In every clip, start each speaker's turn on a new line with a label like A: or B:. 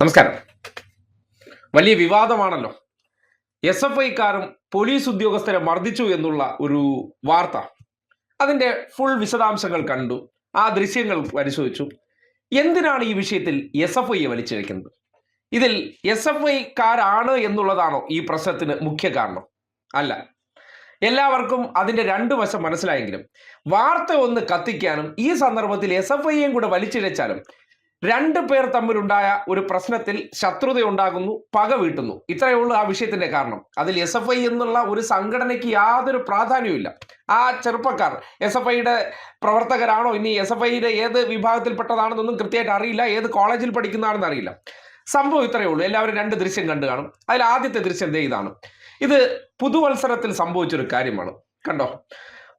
A: നമസ്കാരം. വലിയ വിവാദമാണല്ലോ. എസ് എഫ് ഐക്കാരും പോലീസ് ഉദ്യോഗസ്ഥരെ മർദ്ദിച്ചു എന്നുള്ള ഒരു വാർത്ത. അതിന്റെ ഫുൾ വിശദാംശങ്ങൾ കണ്ടു. ആ ദൃശ്യങ്ങൾ പരിശോധിച്ചു. എന്തിനാണ് ഈ വിഷയത്തിൽ എസ് എഫ് ഐയെ വലിച്ചിഴക്കുന്നത് ഇതിൽ എസ് എഫ് ഐക്കാരാണ് എന്നുള്ളതാണോ ഈ പ്രശ്നത്തിന് മുഖ്യ കാരണം? അല്ല. എല്ലാവർക്കും അതിന്റെ രണ്ടു വശം മനസ്സിലായെങ്കിലും വാർത്ത ഒന്ന് കത്തിക്കാനും ഈ സന്ദർഭത്തിൽ എസ് എഫ് ഐയും കൂടെ വലിച്ചിഴച്ചാലും രണ്ടു പേർ തമ്മിലുണ്ടായ ഒരു പ്രശ്നത്തിൽ ശത്രുത ഉണ്ടാകുന്നു പക വീട്ടുന്നു. ഇത്രയേ ഉള്ളൂ ആ വിഷയത്തിന്റെ കാരണം. അതിൽ എസ് എഫ് ഐ എന്നുള്ള ഒരു സംഘടനയ്ക്ക് യാതൊരു പ്രാധാന്യവുമില്ല. ആ ചെറുപ്പക്കാർ എസ് എഫ് ഐയുടെ പ്രവർത്തകരാണോ? ഇനി എസ് എഫ് ഐയുടെ ഏത് വിഭാഗത്തിൽപ്പെട്ടതാണെന്നൊന്നും കൃത്യമായിട്ട് അറിയില്ല. ഏത് കോളേജിൽ പഠിക്കുന്നതാണെന്ന് അറിയില്ല. സംഭവം ഇത്രയേ ഉള്ളൂ. എല്ലാവരും രണ്ട് ദൃശ്യം കണ്ടു കാണും. അതിൽ ആദ്യത്തെ ദൃശ്യം ദേ ഇതാണ്. ഇത് പുതുവത്സരത്തിൽ സംഭവിച്ചൊരു കാര്യമാണ്. കണ്ടോ?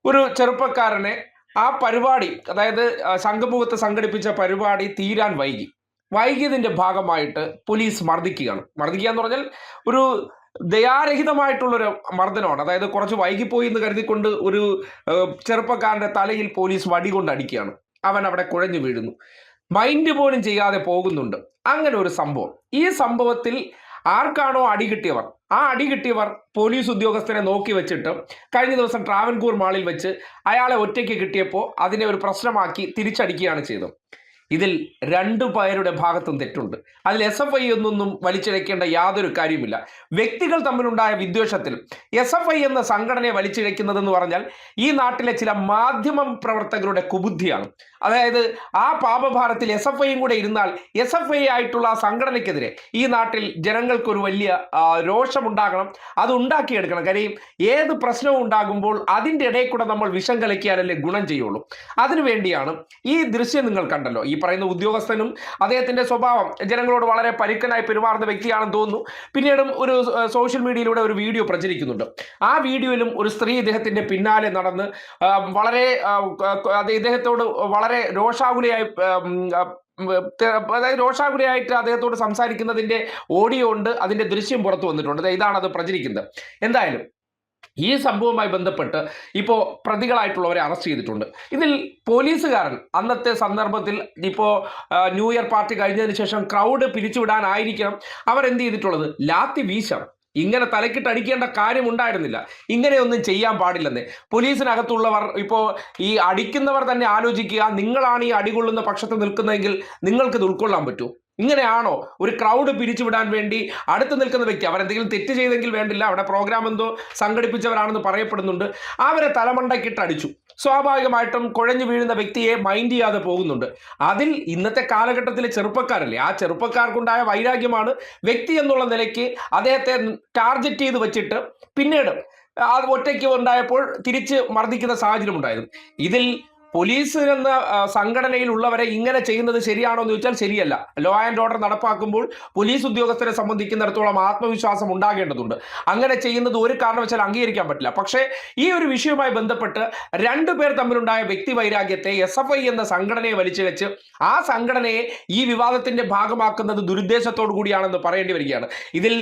A: ഒരു ചെറുപ്പക്കാരനെ ആ പരിപാടി അതായത് ശംഖുമുഖത്ത് സംഘടിപ്പിച്ച പരിപാടി തീരാൻ വൈകി. വൈകിയതിന്റെ ഭാഗമായിട്ട് പോലീസ് മർദ്ദിക്കുകയാണ്. മർദ്ദിക്കുക എന്ന് പറഞ്ഞാൽ ഒരു ദയാരഹിതമായിട്ടുള്ളൊരു മർദ്ദനമാണ്. അതായത് കുറച്ച് വൈകിപ്പോയി എന്ന് കരുതിക്കൊണ്ട് ഒരു ചെറുപ്പക്കാരന്റെ തലയിൽ പോലീസ് വടി കൊണ്ട് അടിക്കുകയാണ് അവൻ അവിടെ കുഴഞ്ഞു വീഴുന്നു. മൈൻഡ് പോലും ചെയ്യാതെ പോകുന്നുണ്ട്. അങ്ങനെ ഒരു സംഭവം. ഈ സംഭവത്തിൽ ആർക്കാണോ അടി കിട്ടിയവർ? ആ അടി കിട്ടിയവർ പോലീസ് ഉദ്യോഗസ്ഥനെ നോക്കി വെച്ചിട്ട് കഴിഞ്ഞ ദിവസം ട്രാവൻകൂർ മാളിൽ വെച്ച് അയാളെ ഒറ്റയ്ക്ക് കിട്ടിയപ്പോൾ അതിനെ ഒരു പ്രശ്നമാക്കി തിരിച്ചടിക്കുകയാണ് ചെയ്തത്. ഇതിൽ രണ്ടു പേരുടെ ഭാഗത്തും തെറ്റുണ്ട്. അതിൽ എസ് എഫ് ഐ എന്നൊന്നും വലിച്ചിഴക്കേണ്ട യാതൊരു കാര്യമില്ല വ്യക്തികൾ തമ്മിലുണ്ടായ വിദ്വേഷത്തിൽ എസ് എഫ് ഐ എന്ന സംഘടനയെ വലിച്ചിഴക്കുന്നതെന്ന് പറഞ്ഞാൽ ഈ നാട്ടിലെ ചില മാധ്യമ പ്രവർത്തകരുടെ കുബുദ്ധിയാണ്. അതായത് ആ പാപഭാരത്തിൽ എസ് എഫ് ഐയും കൂടെ ഇരുന്നാൽ എസ് എഫ് ഐ ആയിട്ടുള്ള ആ സംഘടനയ്ക്കെതിരെ ഈ നാട്ടിൽ ജനങ്ങൾക്കൊരു വലിയ രോഷമുണ്ടാകണം. അത് ഉണ്ടാക്കിയെടുക്കണം. കാര്യം ഏത് പ്രശ്നവും ഉണ്ടാകുമ്പോൾ അതിന്റെ ഇടയിൽ കൂടെ നമ്മൾ വിഷം കലക്കിയാലല്ലേ ഗുണം ചെയ്യുള്ളൂ. അതിനുവേണ്ടിയാണ് ഈ ദൃശ്യം നിങ്ങൾ കണ്ടല്ലോ. ഈ പറയുന്ന ഉദ്യോഗസ്ഥനും അദ്ദേഹത്തിന്റെ സ്വഭാവം ജനങ്ങളോട് വളരെ പരുക്കനായി പെരുമാറുന്ന വ്യക്തിയാണെന്ന് തോന്നുന്നു. പിന്നീടും ഒരു സോഷ്യൽ മീഡിയയിലൂടെ ഒരു വീഡിയോ പ്രചരിക്കുന്നുണ്ട്. ആ വീഡിയോയിലും ഒരു സ്ത്രീ ഇദ്ദേഹത്തിന്റെ പിന്നാലെ നടന്ന് വളരെ ഇദ്ദേഹത്തോട് വളരെ രോഷാകുലയായി അതായത് രോഷാകുലയായിട്ട് അദ്ദേഹത്തോട് സംസാരിക്കുന്നതിന്റെ ഓഡിയോ ഉണ്ട്. അതിന്റെ ദൃശ്യം പുറത്തു വന്നിട്ടുണ്ട്. ഇതാണ് അത് പ്രചരിക്കുന്നത്. എന്തായാലും ഈ സംഭവവുമായി ബന്ധപ്പെട്ട് ഇപ്പോൾ പ്രതികളായിട്ടുള്ളവരെ അറസ്റ്റ് ചെയ്തിട്ടുണ്ട്. ഇതിൽ പോലീസുകാരൻ അന്നത്തെ സന്ദർഭത്തിൽ ഇപ്പോൾ ന്യൂ ഇയർ പാർട്ടി കഴിഞ്ഞതിന് ശേഷം ക്രൗഡ് പിരിച്ചുവിടാനായിരിക്കണം. അവർ എന്ത് ചെയ്തിട്ടുള്ളത്? ലാത്തി വീശം. ഇങ്ങനെ തലക്കിട്ട് അടിക്കേണ്ട കാര്യം ഉണ്ടായിരുന്നില്ല. ഇങ്ങനെയൊന്നും ചെയ്യാൻ പാടില്ലെന്നേ. പോലീസിനകത്തുള്ളവർ ഇപ്പോൾ ഈ അടിക്കുന്നവർ തന്നെ ആലോചിക്കുക നിങ്ങളാണ് ഈ അടികൊള്ളുന്ന പക്ഷത്ത് നിൽക്കുന്നതെങ്കിൽ നിങ്ങൾക്കിത് ഉൾക്കൊള്ളാൻ പറ്റൂ. ഇങ്ങനെയാണോ? ഒരു ക്രൗഡ് പിരിച്ചുവിടാൻ വേണ്ടി അടുത്ത് നിൽക്കുന്ന വ്യക്തി അവരെന്തെങ്കിലും തെറ്റ് ചെയ്തെങ്കിൽ വേണ്ടില്ല അവിടെ പ്രോഗ്രാം എന്തോ സംഘടിപ്പിച്ചവരാണെന്ന് പറയപ്പെടുന്നുണ്ട് അവരെ തലമണ്ടക്കിട്ട് അടിച്ചു സ്വാഭാവികമായിട്ടും കുഴഞ്ഞു വീഴുന്ന വ്യക്തിയെ മൈൻഡ് ചെയ്യാതെ പോകുന്നുണ്ട്. അതിൽ ഇന്നത്തെ കാലഘട്ടത്തിലെ ചെറുപ്പക്കാരല്ലേ ആ ചെറുപ്പക്കാർക്കുണ്ടായ വൈരാഗ്യമാണ് വ്യക്തി എന്നുള്ള നിലയ്ക്ക് അദ്ദേഹത്തെ ടാർഗറ്റ് ചെയ്ത് വെച്ചിട്ട് പിന്നീട് അത് ഒറ്റയ്ക്ക് ഉണ്ടായപ്പോൾ തിരിച്ച് മർദ്ദിക്കുന്ന സാഹചര്യം ഉണ്ടായിരുന്നു ഇതിൽ പോലീസ് എന്ന സംഘടനയിൽ ഉള്ളവരെ ഇങ്ങനെ ചെയ്യുന്നത് ശരിയാണോ എന്ന് ചോദിച്ചാൽ ശരിയല്ല. ലോ ആൻഡ് ഓർഡർ നടപ്പാക്കുമ്പോൾ പോലീസ് ഉദ്യോഗസ്ഥരെ സംബന്ധിക്കുന്നിടത്തോളം ആത്മവിശ്വാസം ഉണ്ടാകേണ്ടതുണ്ട്. അങ്ങനെ ചെയ്യുന്നത് ഒരു കാരണവശാൽ അംഗീകരിക്കാൻ പറ്റില്ല. പക്ഷേ ഈ ഒരു വിഷയവുമായി ബന്ധപ്പെട്ട് രണ്ടു പേർ തമ്മിലുണ്ടായ വ്യക്തി വൈരാഗ്യത്തെ എസ് എഫ് ഐ എന്ന സംഘടനയെ വലിച്ചിഴച്ച് ആ സംഘടനയെ ഈ വിവാദത്തിന്റെ ഭാഗമാക്കുന്നത് ദുരുദ്ദേശത്തോടു കൂടിയാണെന്ന് പറയേണ്ടി വരികയാണ്. ഇതിൽ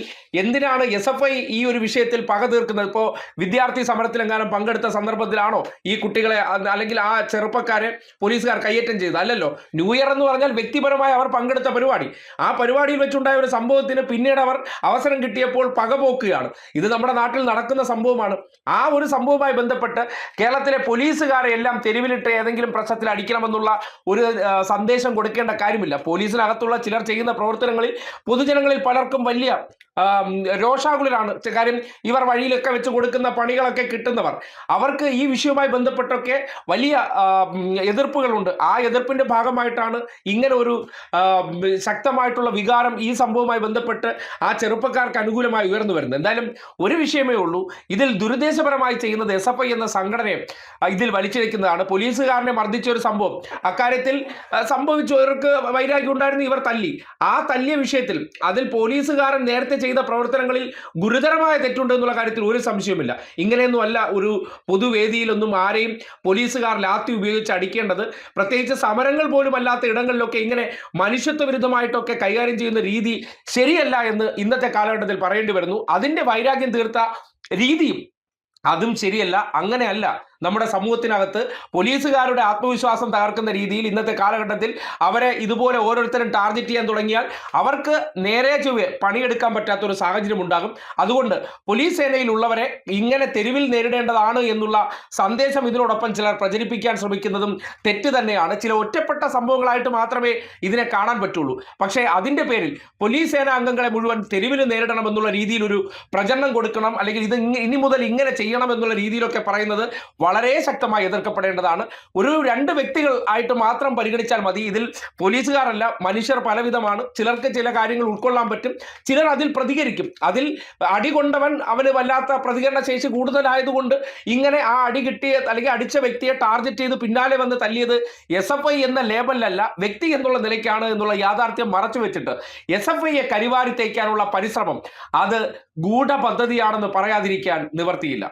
A: എന്തിനാണ് എസ് എഫ് ഐ ഈ ഒരു വിഷയത്തിൽ പക തീർക്കുന്നത്? ഇപ്പോൾ വിദ്യാർത്ഥി സമരത്തിലെങ്ങാനും പങ്കെടുത്ത സന്ദർഭത്തിലാണോ ഈ കുട്ടികളെ അല്ലെങ്കിൽ ആ ചെറുപ്പക്കാരെ പോലീസുകാർ കയ്യേറ്റം ചെയ്തത് അല്ലല്ലോ ന്യൂ ഇയർ എന്ന് പറഞ്ഞാൽ വ്യക്തിപരമായി അവർ പങ്കെടുത്ത പരിപാടി. ആ പരിപാടിയിൽ വെച്ചുണ്ടായ ഒരു സംഭവത്തിന് പിന്നീട് അവർ അവസരം കിട്ടിയപ്പോൾ പകപോക്കുകയാണ്. ഇത് നമ്മുടെ നാട്ടിൽ നടക്കുന്ന സംഭവമാണ്. ആ ഒരു സംഭവവുമായി ബന്ധപ്പെട്ട് കേരളത്തിലെ പോലീസുകാരെ എല്ലാം തെരുവിലിട്ട് ഏതെങ്കിലും പ്രശ്നത്തിൽ അടിക്കണമെന്നുള്ള ഒരു സന്ദേശം കൊടുക്കേണ്ട കാര്യമില്ല. പോലീസിനകത്തുള്ള ചിലർ ചെയ്യുന്ന പ്രവർത്തനങ്ങളിൽ പൊതുജനങ്ങളിൽ പലർക്കും വലിയ രോഷാകുലരാണ്. കാര്യം ഇവർ വഴിയിലൊക്കെ വെച്ച് കൊടുക്കുന്ന പണികളൊക്കെ കിട്ടുന്നവർ. അവർക്ക് ഈ വിഷയവുമായി ബന്ധപ്പെട്ടൊക്കെ വലിയ എതിർപ്പുകളുണ്ട്. ആ എതിർപ്പിന്റെ ഭാഗമായിട്ടാണ് ഇങ്ങനെ ഒരു ശക്തമായിട്ടുള്ള വികാരം ഈ സംഭവവുമായി ബന്ധപ്പെട്ട് ആ ചെറുപ്പക്കാർക്ക് അനുകൂലമായി ഉയർന്നു വരുന്നത്. എന്തായാലും ഒരു വിഷയമേ ഉള്ളൂ. ഇതിൽ ദുരുദ്ദേശപരമായി ചെയ്യുന്നത് എസ് എഫ് ഐ എന്ന സംഘടനയെ ഇതിൽ വലിച്ചിഴക്കുന്നതാണ് പോലീസുകാരനെ മർദ്ദിച്ച ഒരു സംഭവം. അക്കാര്യത്തിൽ സംഭവിച്ചവർക്ക് വൈരാഗ്യം ഉണ്ടായിരുന്നു ഇവർ തല്ലി. ആ തല്ലിയ വിഷയത്തിൽ അതിൽ പോലീസുകാരൻ നേരത്തെ ചെയ്ത പ്രവർത്തനങ്ങളിൽ ഗുരുതരമായ തെറ്റുണ്ട് എന്നുള്ള കാര്യത്തിൽ ഒരു സംശയവുമില്ല. ഇങ്ങനെയൊന്നും അല്ല ഒരു പൊതുവേദിയിലൊന്നും ആരെയും പോലീസുകാർ ലാത്തി ഉപയോഗിച്ച് അടിക്കേണ്ടത് പ്രത്യേകിച്ച് സമരങ്ങൾ പോലും അല്ലാത്ത ഇടങ്ങളിലൊക്കെ ഇങ്ങനെ മനുഷ്യത്വ വിരുദ്ധമായിട്ടൊക്കെ കൈകാര്യം ചെയ്യുന്ന രീതി ശരിയല്ല എന്ന് ഇന്നത്തെ കാലഘട്ടത്തിൽ പറയേണ്ടി വരുന്നു. അതിന്റെ വൈരാഗ്യം തീർത്ത രീതിയും അതും ശരിയല്ല അങ്ങനെയല്ല. നമ്മുടെ സമൂഹത്തിനകത്ത് പോലീസുകാരുടെ ആത്മവിശ്വാസം തകർക്കുന്ന രീതിയിൽ ഇന്നത്തെ കാലഘട്ടത്തിൽ അവരെ ഇതുപോലെ ഓരോരുത്തരും ടാർഗറ്റ് ചെയ്യാൻ തുടങ്ങിയാൽ അവർക്ക് നേരെ ചൊവ്വെ പണിയെടുക്കാൻ പറ്റാത്ത ഒരു സാഹചര്യം ഉണ്ടാകും. അതുകൊണ്ട് പോലീസ് സേനയിലുള്ളവരെ ഇങ്ങനെ തെരുവിൽ നേരിടേണ്ടതാണ് എന്നുള്ള സന്ദേശം ഇതിനോടൊപ്പം ചിലർ പ്രചരിപ്പിക്കാൻ ശ്രമിക്കുന്നതും തെറ്റ് തന്നെയാണ്. ചില ഒറ്റപ്പെട്ട സംഭവങ്ങളായിട്ട് മാത്രമേ ഇതിനെ കാണാൻ പറ്റുള്ളൂ. പക്ഷേ അതിന്റെ പേരിൽ പോലീസ് സേന അംഗങ്ങളെ മുഴുവൻ തെരുവിൽ നേരിടണം എന്നുള്ള രീതിയിൽ ഒരു പ്രചരണം കൊടുക്കണം. അല്ലെങ്കിൽ ഇത് ഇനി മുതൽ ഇങ്ങനെ ചെയ്യണം എന്നുള്ള രീതിയിലൊക്കെ പറയുന്നത് വളരെ ശക്തമായി എതിർക്കപ്പെടേണ്ടതാണ്. ഒരു രണ്ട് വ്യക്തികൾ ആയിട്ട് മാത്രം പരിഗണിച്ചാൽ മതി. ഇതിൽ പോലീസുകാരല്ല മനുഷ്യർ പലവിധമാണ്. ചിലർക്ക് ചില കാര്യങ്ങൾ ഉൾക്കൊള്ളാൻ പറ്റും. ചിലർ അതിൽ പ്രതികരിക്കും. അതിൽ അടി കൊണ്ടവൻ അവന് വല്ലാത്ത പ്രതികരണ ശേഷി കൂടുതലായതുകൊണ്ട് ഇങ്ങനെ ആ അടി കിട്ടിയ അല്ലെങ്കിൽ അടിച്ച വ്യക്തിയെ ടാർഗറ്റ് ചെയ്ത് പിന്നാലെ വന്ന് തല്ലിയത് എസ് എഫ് ഐ എന്ന ലേബലിലല്ല വ്യക്തി എന്നുള്ള നിലയ്ക്കാണ് എന്നുള്ള യാഥാർത്ഥ്യം മറച്ചു വെച്ചിട്ട് എസ് എഫ് ഐയെ കരിവാരി തേക്കാനുള്ള പരിശ്രമം അത് ഗൂഢ പദ്ധതിയാണെന്ന് പറയാതിരിക്കാൻ നിവർത്തിയില്ല.